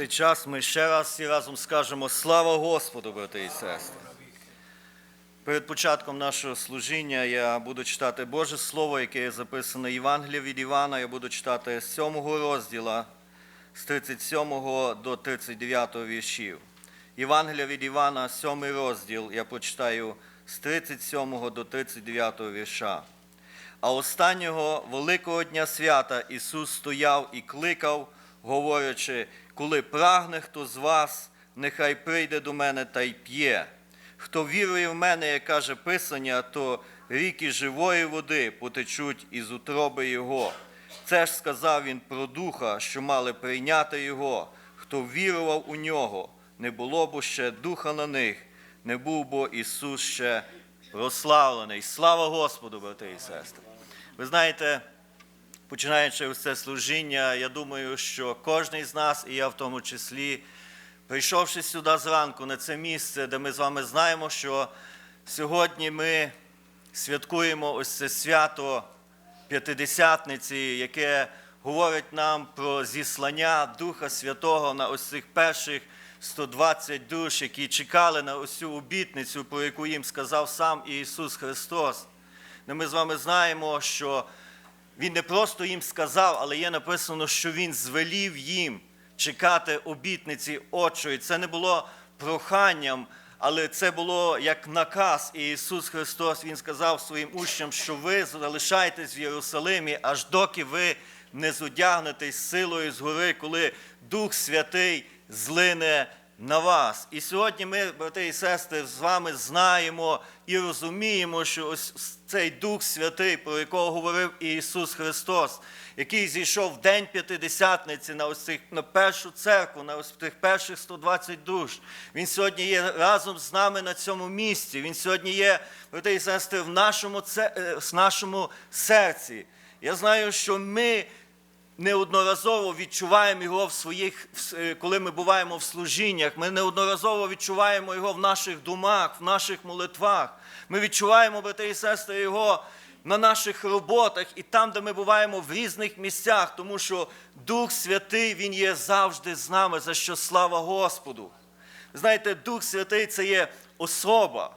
цей час ми ще раз всі разом скажемо слава Господу, брати і сестри. Перед початком нашого служіння я буду читати Боже Слово, яке є записане в Євангелії від Івана. Я буду читати з 7 розділа, з 37 до 39 віршів. Євангелія від Івана, 7 розділ, я прочитаю з 37 до 39 вірша. А останнього великого дня свята Ісус стояв і кликав, говорячи, коли прагне хто з вас, нехай прийде до мене та й п'є. Хто вірує в мене, як каже Писання, то ріки живої води потечуть із утроби Його. Це ж сказав він про духа, що мали прийняти Його. Хто вірував у нього, не було б ще духа на них, не був бо Ісус ще прославлений. Слава Господу, брати і сестри! Ви знаєте, починаючи це служіння, я думаю, що кожен з нас, і я в тому числі, прийшовши сюди зранку на це місце, де ми з вами знаємо, що сьогодні ми святкуємо ось це свято П'ятидесятниці, яке говорить нам про зіслання Духа Святого на ось цих перших 120 душ, які чекали на ось цю обітницю, про яку їм сказав сам Ісус Христос. Ми з вами знаємо, що Він не просто їм сказав, але є написано, що Він звелів їм чекати обітниці Отчої. Це не було проханням, але це було як наказ. І Ісус Христос Він сказав своїм учням, що ви залишаєтесь в Єрусалимі, аж доки ви не зодягнетесь силою згори, коли Дух Святий злине на вас. І сьогодні ми, брати і сестри, з вами знаємо і розуміємо, що ось цей Дух Святий, про якого говорив Ісус Христос, який зійшов в день п'ятидесятниці на ось цих на першу церкву, на ось тих перших 120 душ. Він сьогодні є разом з нами на цьому місці. Він сьогодні є, брати і сестри, в нашому, е, в нашому серці. Я знаю, що ми неодноразово відчуваємо його в своїх, е, коли ми буваємо в служіннях. Ми неодноразово відчуваємо його в наших думах, в наших молитвах. Ми відчуваємо, брати і сестри, його на наших роботах і там, де ми буваємо в різних місцях, тому що Дух Святий Він є завжди з нами, за що слава Господу. Знаєте, Дух Святий це є особа.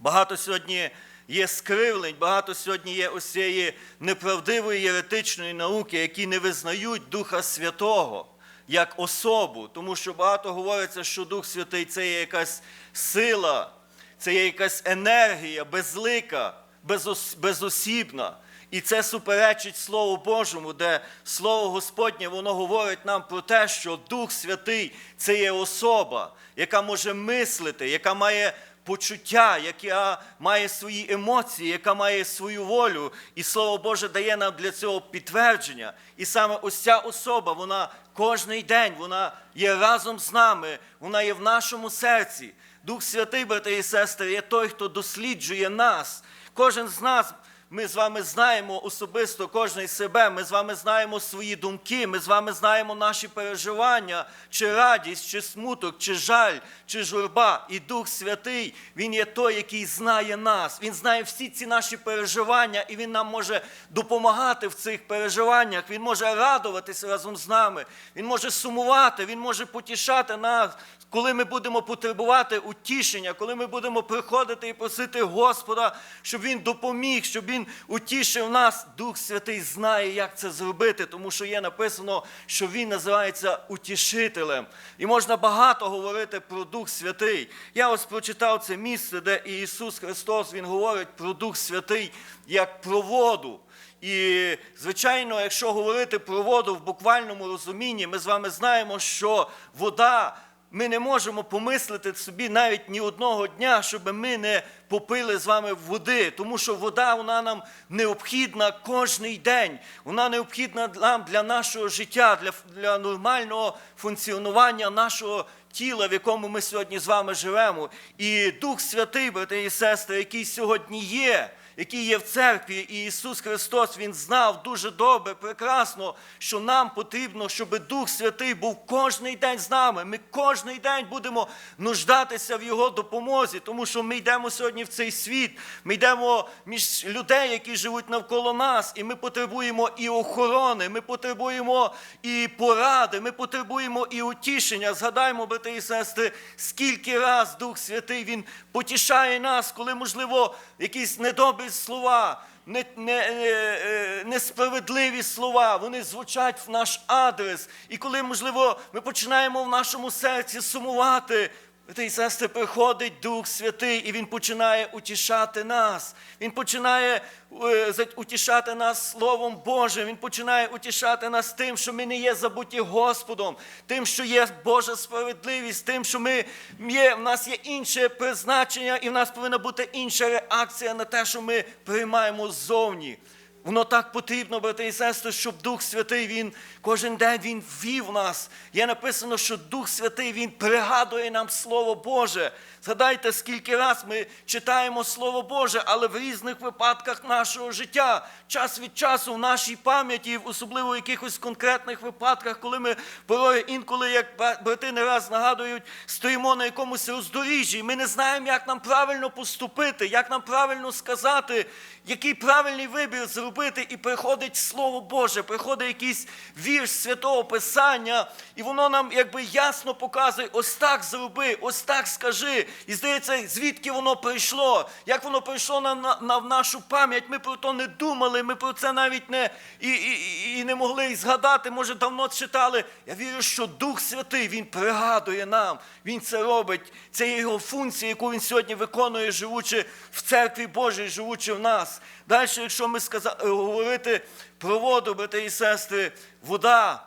Багато сьогодні є скривлень, багато сьогодні є ось цієї неправдивої єретичної науки, які не визнають Духа Святого як особу, тому що багато говориться, що Дух Святий це є якась сила, це є якась енергія безлика, безос- безосібна. І це суперечить Слову Божому, де Слово Господнє воно говорить нам про те, що Дух Святий це є особа, яка може мислити, яка має почуття, яка має свої емоції, яка має свою волю. І Слово Боже дає нам для цього підтвердження. І саме ось ця особа, вона кожний день, вона є разом з нами, вона є в нашому серці. Дух Святий, брати і сестри, є той, хто досліджує нас. Кожен з нас. Ми з вами знаємо особисто кожен себе, ми з вами знаємо свої думки, ми з вами знаємо наші переживання, чи радість, чи смуток, чи жаль, чи журба. І Дух Святий, Він є той, який знає нас. Він знає всі ці наші переживання, і Він нам може допомагати в цих переживаннях. Він може радуватися разом з нами, Він може сумувати, Він може потішати нас, коли ми будемо потребувати утішення, коли ми будемо приходити і просити Господа, щоб Він допоміг, щоб Він утішив нас. Дух Святий знає, як це зробити, тому що є написано, що Він називається утішителем. І можна багато говорити про Дух Святий. Я ось прочитав це місце, де Ісус Христос Він говорить про Дух Святий як про воду. І, звичайно, якщо говорити про воду в буквальному розумінні, ми з вами знаємо, що вода. Ми не можемо помислити собі навіть ні одного дня, щоб ми не попили з вами води, тому що вода вона нам необхідна кожний день. Вона необхідна нам для нашого життя, для, для нормального функціонування нашого тіла, в якому ми сьогодні з вами живемо. І Дух Святий, брати і сестри, який сьогодні є, який є в церкві, і Ісус Христос Він знав дуже добре, прекрасно, що нам потрібно, щоб Дух Святий був кожний день з нами. Ми кожний день будемо нуждатися в Його допомозі, тому що ми йдемо сьогодні в цей світ, ми йдемо між людей, які живуть навколо нас, і ми потребуємо і охорони, ми потребуємо і поради, ми потребуємо і утішення. Згадаймо, брати і сестри, скільки раз Дух Святий Він потішає нас, коли, можливо, якісь недобрі слова. Не, не, е, несправедливі слова, вони звучать в наш адрес. І коли, можливо, ми починаємо в нашому серці сумувати, Брати і сестри, приходить Дух Святий, і Він починає утішати нас. Він починає е, утішати нас Словом Божим. Він починає утішати нас тим, що ми не є забуті Господом, тим, що є Божа справедливість, тим, що ми є, в нас є інше призначення, і в нас повинна бути інша реакція на те, що ми приймаємо ззовні. Воно так потрібно, брати і сестри, щоб Дух Святий Він кожен день Він вів нас. Є написано, що Дух Святий Він пригадує нам Слово Боже. Згадайте, скільки раз ми читаємо Слово Боже, але в різних випадках нашого життя, час від часу в нашій пам'яті, особливо в якихось конкретних випадках, коли ми порою інколи, як брати не раз нагадують, стоїмо на якомусь роздоріжжі, ми не знаємо, як нам правильно поступити, як нам правильно сказати, який правильний вибір зробити, і приходить Слово Боже, приходить якийсь вірш Святого Писання, і воно нам якби ясно показує, ось так зроби, ось так скажи. І здається, звідки воно прийшло, як воно прийшло на, на, на нашу пам'ять. Ми про то не думали, ми про це навіть не і, і, і не могли згадати, може, давно читали. Я вірю, що Дух Святий Він пригадує нам, Він це робить. Це є його функція, яку він сьогодні виконує, живучи в церкві Божій, живучи в нас. Далі, якщо ми сказа, е, говорити про воду, брати і сестри, вода,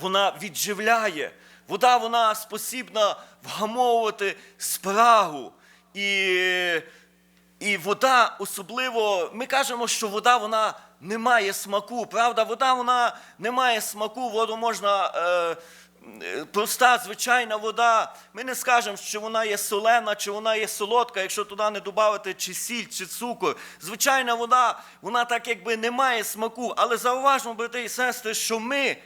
вона відживляє. Вода вона спосібна вгамовувати спрагу. І, і вода особливо, ми кажемо, що вода вона не має смаку. Правда, вода вона не має смаку, воду можна. Е, е, Проста звичайна вода. Ми не скажемо, що вона є солена, чи вона є солодка, якщо туди не додати чи сіль, чи цукор. Звичайна вода, вона так якби не має смаку. Але зауважмо, брати і сестри, що ми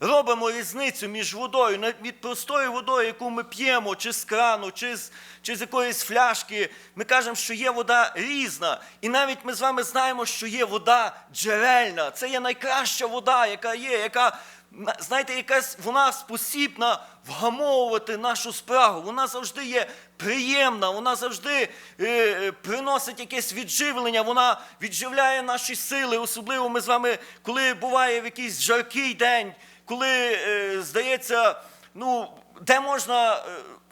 робимо різницю між водою, від простою водою, яку ми п'ємо, чи з крану, чи з, чи з якоїсь фляшки. Ми кажемо, що є вода різна. І навіть ми з вами знаємо, що є вода джерельна. Це є найкраща вода, яка є, яка. На- Знаєте, якась вона спосібна вгамовувати нашу спрагу. Вона завжди є приємна, вона завжди е, е, приносить якесь відживлення, вона відживляє наші сили. Особливо ми з вами, коли буває в якийсь жаркий день, коли е, здається, ну, де можна е,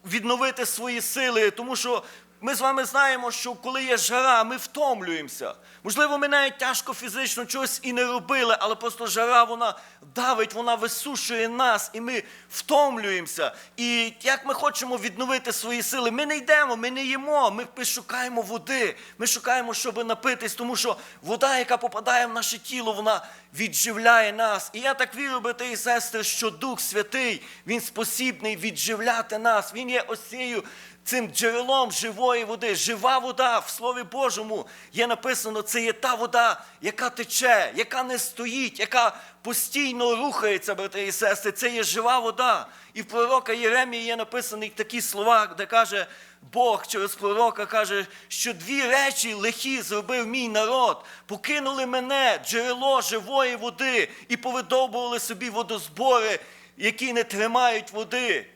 відновити свої сили, тому що ми з вами знаємо, що коли є жара, ми втомлюємося. Можливо, ми навіть тяжко фізично чогось і не робили, але просто жара вона давить, вона висушує нас, і ми втомлюємося. І як ми хочемо відновити свої сили, ми не йдемо, ми не їмо, ми шукаємо води, ми шукаємо, щоб напитись, тому що вода, яка попадає в наше тіло, вона відживляє нас. І я так вірю, брати і сестри, що Дух Святий, Він спосібний відживляти нас. Він є ось цією цим джерелом живої води. Жива вода в Слові Божому є написано, це є та вода, яка тече, яка не стоїть, яка постійно рухається, брати і сестри. Це є жива вода. І в пророка Єремії є написані такі слова, де каже Бог через пророка каже, що дві речі лихі зробив мій народ. Покинули мене, джерело живої води, і повидовбували собі водозбори, які не тримають води.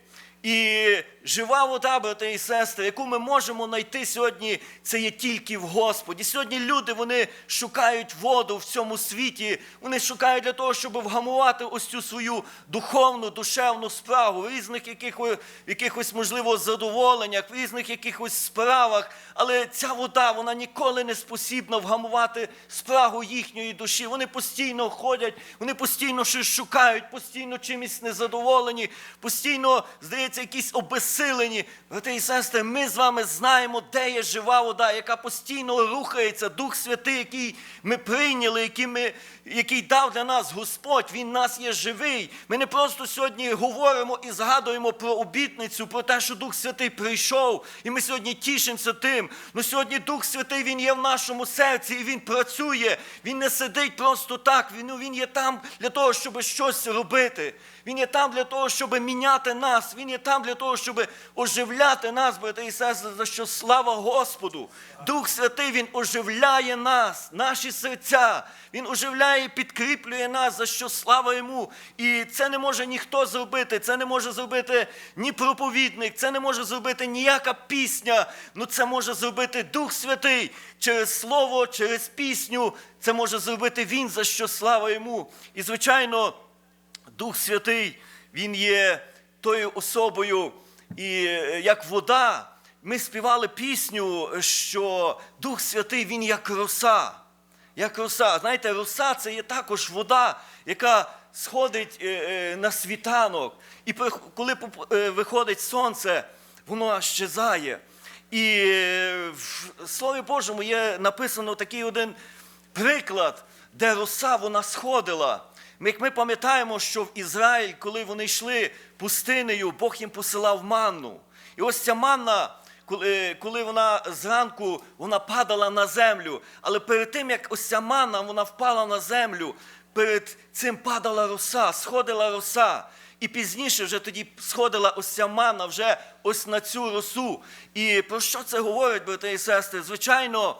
І жива вода, брати і сестри, яку ми можемо знайти сьогодні, це є тільки в Господі. Сьогодні люди вони шукають воду в цьому світі. Вони шукають для того, щоб вгамувати ось цю свою духовну, душевну справу в різних якихось, якихось можливо, задоволеннях, в різних якихось справах. Але ця вода вона ніколи не спосібна вгамувати спрагу їхньої душі. Вони постійно ходять, вони постійно щось шукають, постійно чимось незадоволені, постійно здається. якісь обесилені. Брати і сестри, ми з вами знаємо, де є жива вода, яка постійно рухається, Дух Святий, який ми прийняли, який, ми, який дав для нас Господь, Він нас є живий. Ми не просто сьогодні говоримо і згадуємо про обітницю, про те, що Дух Святий прийшов, і ми сьогодні тішимося тим. Ну сьогодні Дух Святий Він є в нашому серці і Він працює. Він не сидить просто так. Він, ну, він є там для того, щоб щось робити. Він є там для того, щоб міняти нас. Він є там для того, щоб оживляти нас, брати і сестри, за що слава Господу. Дух Святий Він оживляє нас, наші серця. Він оживляє і підкріплює нас, за що слава йому. І це не може ніхто зробити. Це не може зробити ні проповідник, це не може зробити ніяка пісня. Ну це може зробити Дух Святий через слово, через пісню. Це може зробити Він, за що слава йому. І звичайно. Дух Святий, Він є тою особою, і е, як вода, ми співали пісню, що Дух Святий, Він як роса. Як роса. Знаєте, роса це є також вода, яка сходить е, е, на світанок. І коли виходить сонце, воно щезає. І в Слові Божому є написано такий один приклад, де роса вона сходила. Як ми пам'ятаємо, що в Ізраїль, коли вони йшли пустинею, Бог їм посилав манну. І ось ця манна, коли, коли вона зранку вона падала на землю, але перед тим, як ось ця манна вона впала на землю, перед цим падала роса, сходила роса. І пізніше вже тоді сходила ось ця манна вже ось на цю росу. І про що це говорить, брати і сестри? Звичайно,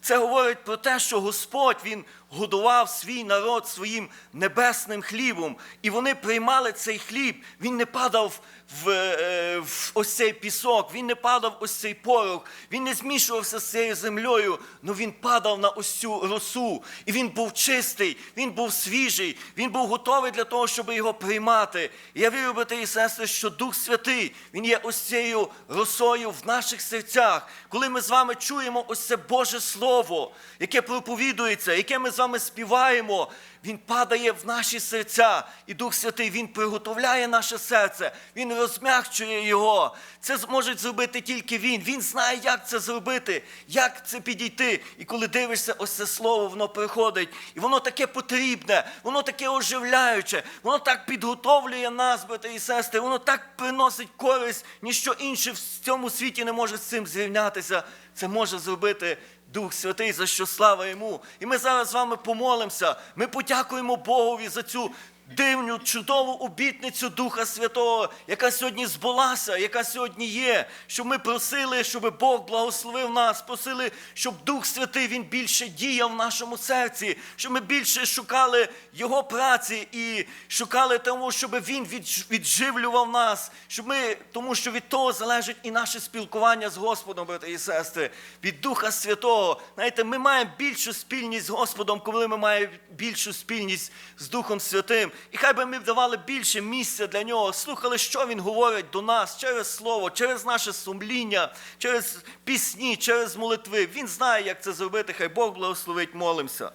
це говорить про те, що Господь Він годував свій народ своїм небесним хлібом, і вони приймали цей хліб. Він не падав в, е, в ось цей пісок, він не падав ось цей порох, він не змішувався з цією землею, але він падав на ось цю росу. І він був чистий, він був свіжий, він був готовий для того, щоб його приймати. І я вірю, брати і сестри, що Дух Святий, він є ось цією росою в наших серцях. Коли ми з вами чуємо ось це Боже Слово, яке проповідується, яке ми вами співаємо, він падає в наші серця, і Дух Святий Він приготовляє наше серце, Він розм'якчує його. Це зможе зробити тільки Він. Він знає, як це зробити, як це підійти. І коли дивишся, ось це слово, воно приходить, і воно таке потрібне, воно таке оживляюче, воно так підготовлює нас, брати і сестри, воно так приносить користь, ніщо інше в цьому світі не може з цим зрівнятися. Це може зробити Дух Святий, за що слава йому. І ми зараз з вами помолимося. Ми подякуємо Богові за цю дивну, чудову обітницю Духа Святого, яка сьогодні збулася, яка сьогодні є. Щоб ми просили, щоб Бог благословив нас, просили, щоб Дух Святий Він більше діяв в нашому серці, щоб ми більше шукали Його праці і шукали тому, щоб Він відживлював нас, щоб ми, тому що від того залежить і наше спілкування з Господом, брати і сестри, від Духа Святого. Знаєте, ми маємо більшу спільність з Господом, коли ми маємо більшу спільність з Духом Святим. І хай би ми давали більше місця для нього, слухали, що він говорить до нас через слово, через наше сумління, через пісні, через молитви. Він знає, як це зробити. Хай Бог благословить, молимося.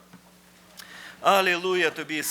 Алілуя тобі.